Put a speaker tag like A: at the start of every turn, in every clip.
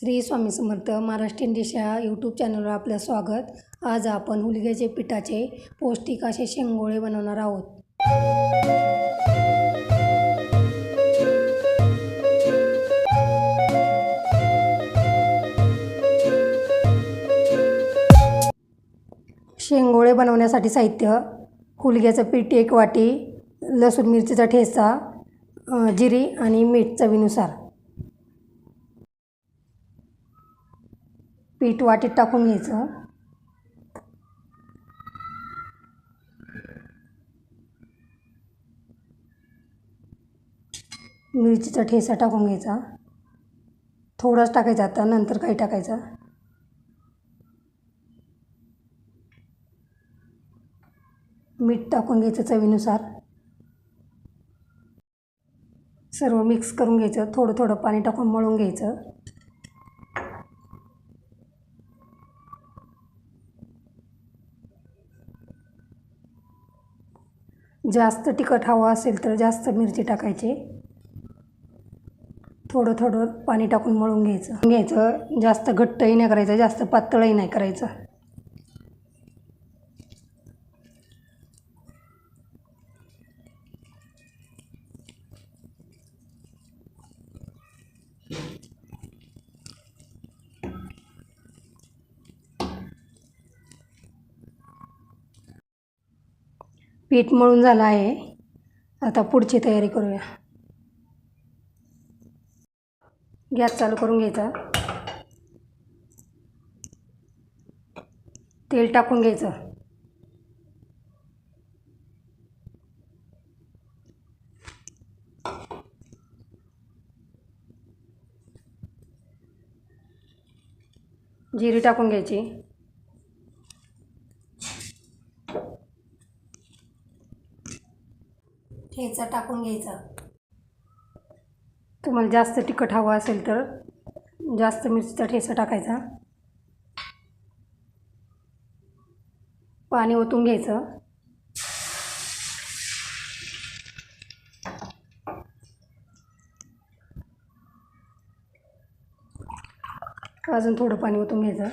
A: श्री स्वामी समर्थ महाराष्ट्रीयन इंडिश या यूट्यूब चॅनलवर आपलं स्वागत. आज आपण हुलग्याचे पिठाचे पौष्टिक असे शेंगोळे बनवणार आहोत. शेंगोळे बनवण्यासाठी साहित्य हुलग्याचं पीठ एक वाटी लसूण मिरचीचा ठेचा जिरी आणि मीठ चवीनुसार. पीठ वाटीत टाकून घ्यायचं. मिरचीचा ठेचा टाकून घ्यायचा. थोडाच टाकायचा आता नंतर काही टाकायचं. मीठ टाकून घ्यायचं चवीनुसार. सर्व मिक्स करून घ्यायचं थोडं थोडं पाणी टाकून मळून घ्यायचं. जास्त तिखट हवं असेल तर जास्त मिरची टाकायची. थोडं थोडं पाणी टाकून मळून घ्यायचं. घ्यायचं जास्त घट्टही नाही करायचं जास्त पातळही नाही करायचं. पीठ मळून झालं आहे. आता पुढची तयारी करूया. गॅस चालू करून घ्यायचा. तेल टाकून घ्यायचं. जिरी टाकून घ्यायची. ठेचा टाकून घ्यायचा. तुम्हाला जास्त तिखट हवं असेल तर जास्त मिरचीचा ठेचा टाकायचा. पाणी ओतून घ्यायचं. अजून थोडं पाणी ओतून घ्यायचं.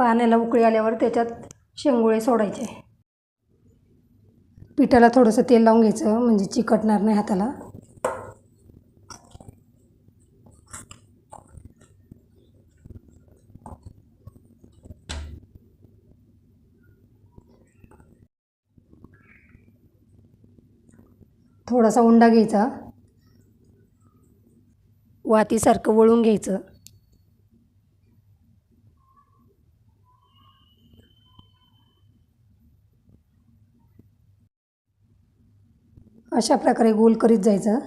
A: पाण्याला उकळी आल्यावर त्याच्यात शेंगोळे सोडायचे. पिठाला थोडंसं तेल लावून घ्यायचं म्हणजे चिकटणार नाही हाताला. थोडासा उंडा घ्यायचा. वातीसारखं वळून घ्यायचं. अशा प्रकारे गोल करीत जायचं.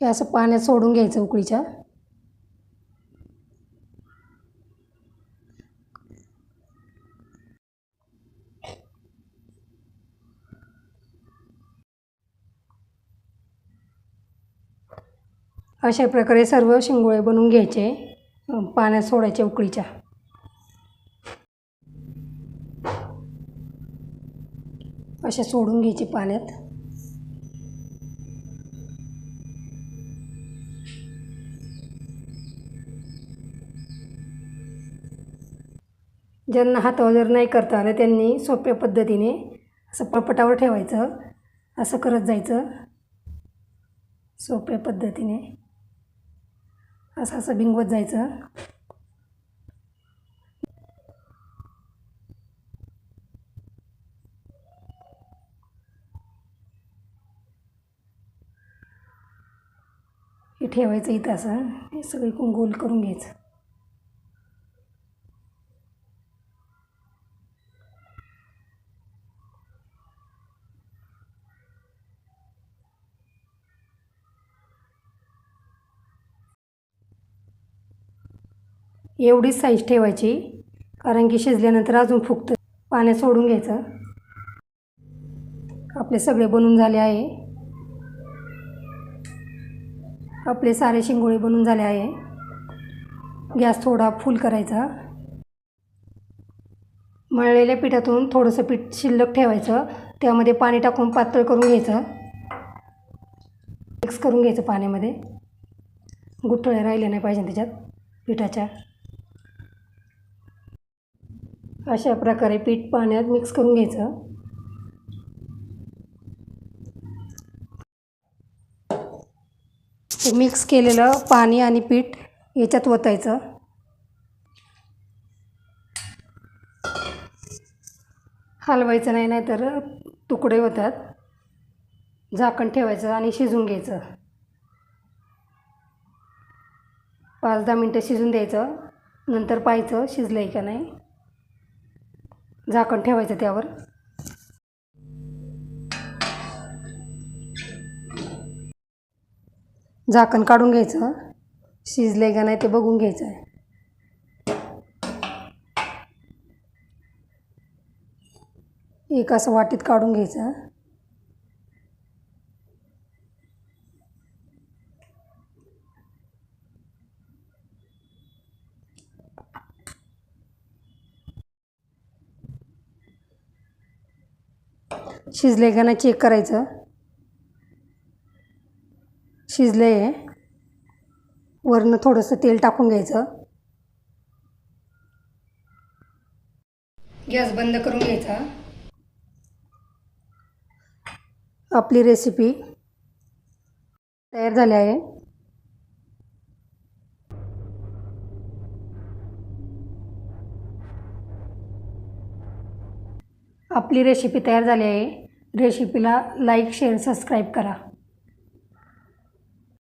A: हे असं पाण्यात सोडून घ्यायचं उकळीच्या. अशा प्रकारे सर्व शिंगोळे बनवून घ्यायचे पाण्यात सोडायचे उकळीच्या असे सोडून घ्यायचे पाण्यात. ज्यांना हातावर जर नाही करता आलं त्यांनी सोप्या पद्धतीने असं पळपटावर ठेवायचं असं करत जायचं. सोप्या पद्धतीने. असं असं भिंगवत जायचं. हे ठेवायचं इथं असं. हे सगळीकडून गोल करून घ्यायचं. एवढीच साईज ठेवायची कारण की शिजल्यानंतर अजून फुगतं. पाण्यात सोडून घ्यायचं. आपले सगळे बनून झाले आहे. आपले सारे शिंगोळे बनून झाले आहे. गॅस थोडा फुल करायचा. मळलेल्या पिठातून थोडंसं पीठ शिल्लक ठेवायचं. त्यामध्ये पाणी टाकून पातळ करून घ्यायचं. मिक्स करून घ्यायचं पाण्यामध्ये. गुठळ्या राहिल्या नाही पाहिजे त्याच्यात पिठाच्या. अशा प्रकारे पीठ पाण्यात मिक्स करून घ्यायचं. ते मिक्स केलेलं पाणी आणि पीठ याच्यात ओतायचं. हलवायचं नाही नाही तर तुकडे होतात. झाकण ठेवायचं आणि शिजून घ्यायचं. पाच दहा मिनटं शिजून द्यायचं. नंतर पाहायचं शिजलं आहे का नाही. झाकण ठेवायचं त्यावर. झाकण काढून घ्यायचं. शिजलं का नाही ते बघून घ्यायचं आहे एक असं वाटीत काढून घ्यायचं. शिजले का नाही चेक करायचं. शिजले आहे वरनं थोडंसं तेल टाकून घ्यायचं. गॅस बंद करून घ्यायचा. आपली रेसिपी तयार झाली आहे. आपली रेसिपी तयार झाली आहे. रेसिपीला लाईक शेअर सबस्क्राईब करा.